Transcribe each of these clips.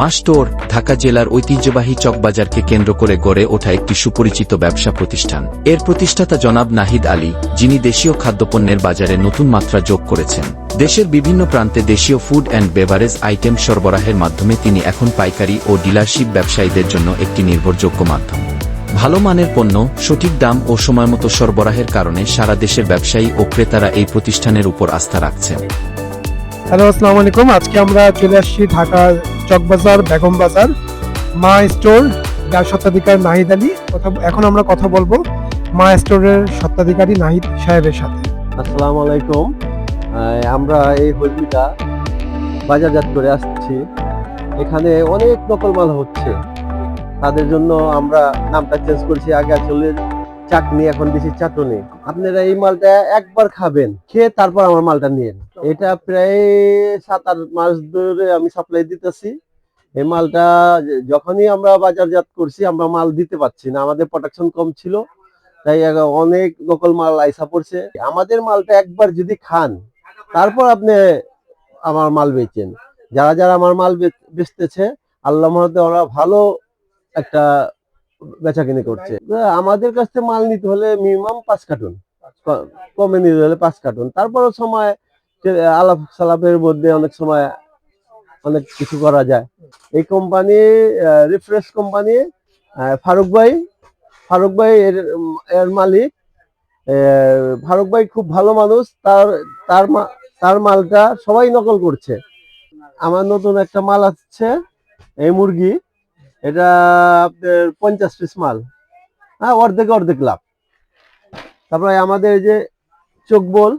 মা স্টোর ঢাকা জেলার ঐতিহ্যবাহী চকবাজারকে কেন্দ্র করে গড়ে ওঠা একটি সুপরিচিত ব্যবসা প্রতিষ্ঠান। এর প্রতিষ্ঠাতা জনাব নাহিদ আলী, যিনি দেশীয় খাদ্যপণ্যের বাজারে নতুন মাত্রা যোগ করেছেন। দেশের বিভিন্ন প্রান্তে দেশীয় ফুড অ্যান্ড বেভারেজ আইটেম সরবরাহের মাধ্যমে তিনি এখন পাইকারি ও ডিলারশিপ ব্যবসায়ীদের জন্য একটি নির্ভরযোগ্য মাধ্যম। ভালো মানের পণ্য, সঠিক দাম ও সময়মতো সরবরাহের কারণে সারা দেশের ব্যবসায়ী ও ক্রেতারা এই প্রতিষ্ঠানের উপর আস্থা রাখছেন। হ্যালো, আসসালামু আলাইকুম। আজকে আমরা চলে আসছি ঢাকা চকবাজার বেগম বাজার মা স্টোর যার স্বত্বাধিকার নাহিদ আলী। কথা এখন আমরা কথা বলব মা স্টোরের স্বত্বাধিকারী নাহিদ সাহেবের সাথে। আসসালামু আলাইকুম। আমরা এই হলদিটা বাজারজাত করে আসছি। এখানে অনেক নকল মাল হচ্ছে। তাদের জন্য আমরা নামটা চেঞ্জ করছি। আগে আসলে চাটনি এখন দিছি চাটনি আপনারা এই মালটা একবার খাবেন, খেয়ে তারপর আমার মালটা নিন এটা প্রায় সাত আট মাস ধরে আমি সাপ্লাই দিতেছি। এই মালটা যখনই আমরা বাজারজাত করছি, আমরা মাল দিতে পারছি না। আমাদের প্রোডাকশন কম ছিল, তাই অনেক নকল মাল আইসা পড়ছে। আমাদের মালটা একবার যদি খান, তারপর আপনি আমার মাল বেচেন। যারা যারা আমার মাল বেচতেছে, আল্লাহ মহাতে ওরা ভালো একটা বেচা কিনে করছে। আমাদের কাছ থেকে মাল নিতে হলে মিনিমাম পাঁচ কার্টুন। কমে নিতে হলে পাঁচ কার্টুন। তারপরে সময় আলাপ সালাপের মধ্যে অনেক সময় অনেক কিছু করা যায়। এই কোম্পানি রিফ্রেশ কোম্পানি ফারুক ভাই ফারুক ভাই এর এর মালিক। ফারুক ভাই খুব ভালো মানুষ। তার তার তার মালটা সবাই নকল করছে। আমার নতুন একটা মাল আসছে এই মুরগি। এটা আপনার পঞ্চাশ পিস মাল। হ্যাঁ অর্ধেক অর্ধেক লাভ। তারপরে আমাদের এই যে চোখ বল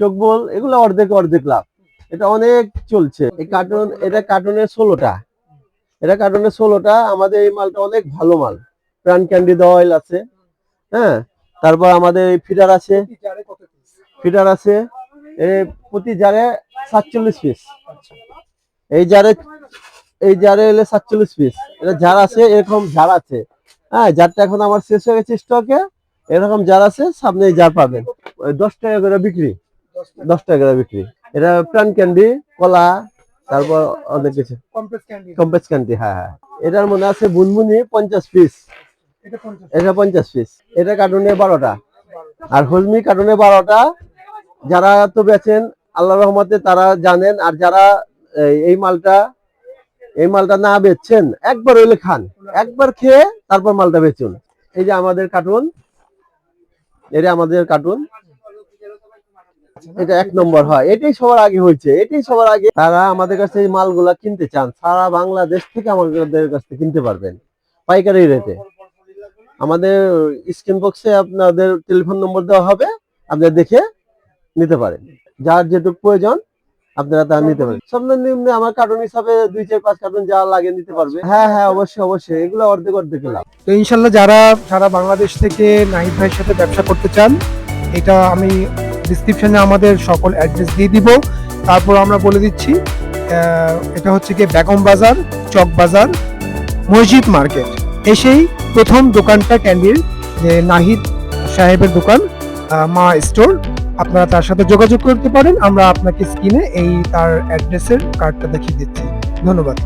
চোখ বল, এগুলো অর্ধেক অর্ধেক লাভ। এটা অনেক চলছে। এই কার্টুন এটা কার্টুনের ষোলোটা। এটা কার্টুনের ষোলোটা, আমাদের এই মালটা অনেক ভালো মাল। প্রাণ ক্যান্ডি অয়েল আছে। হ্যাঁ তারপর আমাদের এই ফিডার আছে। ফিডার আছে। এই প্রতি জারে সাতচল্লিশ পিস এই জারে এই জারে এলে সাতচল্লিশ পিস এটা জার আছে এরকম জার আছে। হ্যাঁ জারটা এখন আমার শেষ হয়ে গেছে স্টকে এরকম জার আছে সামনে জার পাবেন। ওই দশ টাকা করে বিক্রি। দশ টাকা করে বিক্রি। এটা প্রাণ ক্যান্ডি কলা তারপর অনেক কিছু। কম্পেস ক্যান্ডি হ্যাঁ হ্যাঁ। এটার মনে আছে বুনবুনি পঞ্চাশ পিস এটা পঞ্চাশ। পিস এটা কার্টুনে বারোটা। আর হলমি কার্টুনে বারোটা। যারা তো বেচেন আল্লাহ রহমতে তারা জানেন। আর যারা এই মালটা এই মালটা না বেচছেন, একবার হইলে খান। একবার খেয়ে তারপর মালটা বেচুন। এই যে আমাদের কার্টুন এটা আমাদের কার্টুন। এটা এক নম্বর হয়। এটাই সবার আগে হয়েছে, এটাই সবার আগে। তারা আমাদের কাছে এই মালগুলা কিনতে চান, সারা বাংলাদেশ থেকে আমাদের কাছ থেকে কিনতে পারবেন পাইকারি রেটে। আমাদের স্ক্রিন বক্সে আপনাদের টেলিফোন নম্বর দেওয়া হবে আপনারা দেখে নিতে পারেন। যার যেটুকু প্রয়োজন আপনারা তা নিতে পারেন সর্বনিম্ন আমার কার্টুন হিসাবে দুই চার পাঁচ কার্টুন যা লাগে নিতে পারবে। হ্যাঁ হ্যাঁ অবশ্যই অবশ্যই। এগুলো অর্ধেক অর্ধেক লাভ তো ইনশাল্লাহ যারা সারা বাংলাদেশ থেকে নাহিদ ভাইয়ের সাথে ব্যবসা করতে চান এটা আমি ডিসক্রিপশনে আমাদের সকল অ্যাড্রেস দিয়ে দিব। তারপর আমরা বলে দিচ্ছি এটা হচ্ছে কি বেগম বাজার চক বাজার মসজিদ মার্কেট। এসেই প্রথম দোকানটা ক্যান্ডির যে নাহিদ সাহেবের দোকান মা স্টোর আপনারা তার সাথে যোগাযোগ করতে পারেন। আমরা আপনাকে স্ক্রিনে এই তার অ্যাড্রেসের কার্ডটা দেখিয়ে দিচ্ছি। ধন্যবাদ।